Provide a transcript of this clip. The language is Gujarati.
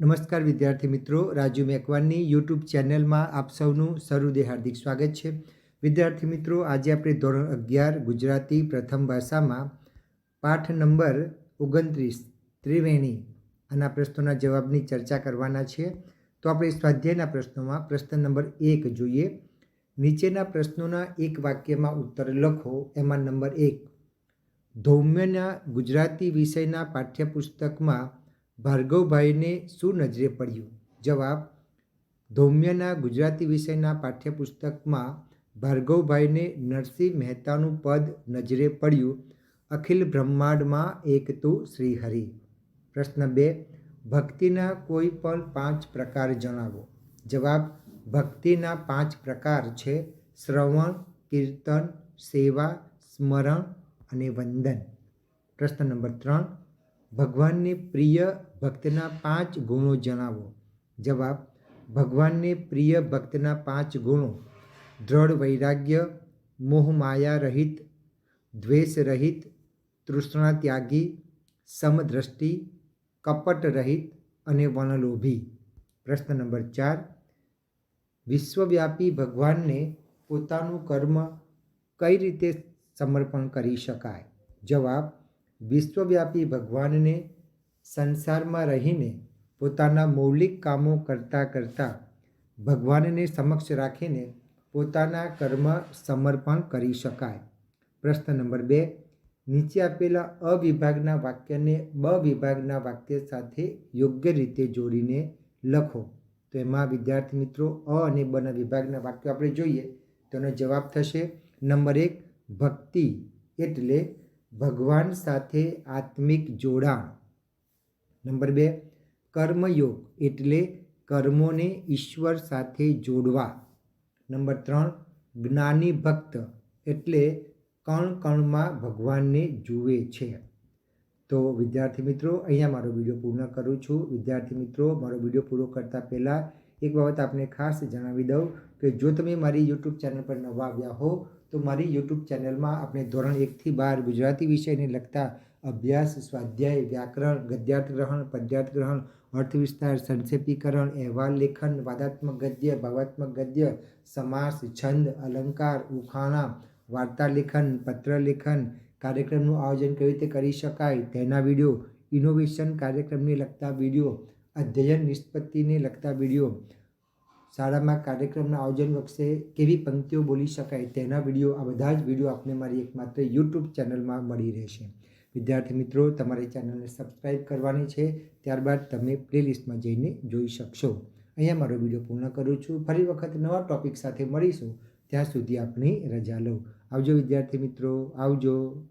નમસ્કાર વિદ્યાર્થી મિત્રો, રાજુ મેકવાનની યુટ્યુબ ચેનલમાં આપ સૌનું સરુદે હાર્દિક સ્વાગત છે. વિદ્યાર્થી મિત્રો, આજે આપણે ધોરણ અગિયાર, ગુજરાતી પ્રથમ ભાષામાં પાઠ નંબર ઓગણત્રીસ, ત્રિવેણી આના પ્રશ્નોના જવાબની ચર્ચા કરવાના છે. તો આપણે સ્વાધ્યાયના પ્રશ્નોમાં પ્રશ્ન નંબર એક જોઈએ. નીચેના પ્રશ્નોના એક વાક્યમાં ઉત્તર લખો, એમાં નંબર એક. ધૌમ્યના ગુજરાતી વિષયના પાઠ્યપુસ્તકમાં ભાર્ગવભાઈને શું નજરે પડ્યું? જવાબ, ધૌમ્યના ગુજરાતી વિષયના પાઠ્યપુસ્તકમાં ભાર્ગવભાઈને નરસિંહ મહેતાનું પદ નજરે પડ્યું. અખિલ બ્રહ્માંડમાં એક તું શ્રીહરિ. પ્રશ્ન બે, ભક્તિના કોઈ પણ પાંચ પ્રકાર જણાવો. જવાબ, ભક્તિના પાંચ પ્રકાર છે. શ્રવણ, કીર્તન, સેવા, સ્મરણ અને વંદન. પ્રશ્ન નંબર ત્રણ ભગવાનને પ્રિય ભક્તના પાંચ ગુણો જણાવો. જવાબ, ભગવાનને પ્રિય ભક્તના પાંચ ગુણો. દ્રઢ વૈરાગ્ય, મોહમાયા રહિત, દ્વેષ રહિત, તૃષ્ણા ત્યાગી, સમદ્રષ્ટિ, કપટ રહિત અને વનલોભી. પ્રશ્ન નંબર ચાર, વિશ્વવ્યાપી ભગવાનને પોતાનું કર્મ કઈ રીતે સમર્પણ કરી શકાય? જવાબ વિશ્વવ્યાપી ભગવાનને સંસારમાં રહીને પોતાના મૌલિક કામો કરતાં કરતાં ભગવાનને સમક્ષ રાખીને પોતાના કર્મ સમર્પણ કરી શકાય. પ્રશ્ન નંબર બે. નીચે આપેલા અ વિભાગના વાક્યને બ વિભાગના વાક્ય સાથે યોગ્ય રીતે જોડીને લખો. તો એમાં વિદ્યાર્થી મિત્રો, અ અને બના વિભાગના વાક્યો આપણે જોઈએ તો એનો જવાબ થશે નંબર એક, ભક્તિ. એટલે ભગવાન સાથે આત્મિક જોડાણ. નંબર બે, કર્મયોગ એટલે કર્મોને ઈશ્વર સાથે જોડવા. નંબર ત્રણ, જ્ઞાની ભક્ત એટલે કણ કણમાં ભગવાનને જુએ છે. તો વિદ્યાર્થી મિત્રો, અહીંયા મારો વીડિયો પૂર્ણ કરું છું. વિદ્યાર્થી મિત્રો, મારો વીડિયો પૂરો કરતાં પહેલાં એક બાબત આપને ખાસ જણાવી દઉં કે જો તમે મારી યુટ્યુબ ચેનલ પર નવા આવ્યા હો તો મારી યુટ્યુબ ચેનલમાં આપણે ધોરણ એકથી બાર ગુજરાતી વિષયને લગતા અભ્યાસ, સ્વાધ્યાય, વ્યાકરણ ગદ્યાર્થ ગ્રહણ પદ્યાર્થ ગ્રહણ અર્થ વિસ્તાર સંક્ષેપીકરણ, અહેવાલ લેખન, વાદાત્મક ગદ્ય, ભાવાત્મક ગદ્ય, સમાસ, છંદ, અલંકાર, ઉખાણા, વાર્તા લેખન, પત્ર લેખન, કાર્યક્રમનું આયોજન કેવી રીતે કરી શકાય, તેના વીડિયો ઇનોવેશન કાર્યક્રમને લગતા વીડિયો, અધ્યયન નિષ્પત્તિને લગતા વીડિયો શાળામાં કાર્યક્રમના આયોજન વખતે કેવી પંક્તિઓ બોલી શકાય તેના વીડિયો, આ બધા જ વીડિયો આપને મારી એકમાત્ર યુટ્યુબ ચેનલમાં મળી રહેશે. વિદ્યાર્થી મિત્રો, તમારી ચેનલને સબસ્ક્રાઈબ કરવાની છે, ત્યારબાદ તમે પ્લેલિસ્ટમાં જઈને જોઈ શકશો. અહીંયા મારો વીડિયો પૂર્ણ કરું છું. ફરી વખત નવા ટોપિક સાથે મળીશું. ત્યાં સુધી આપની રજા લો. આવજો વિદ્યાર્થી મિત્રો, આવજો.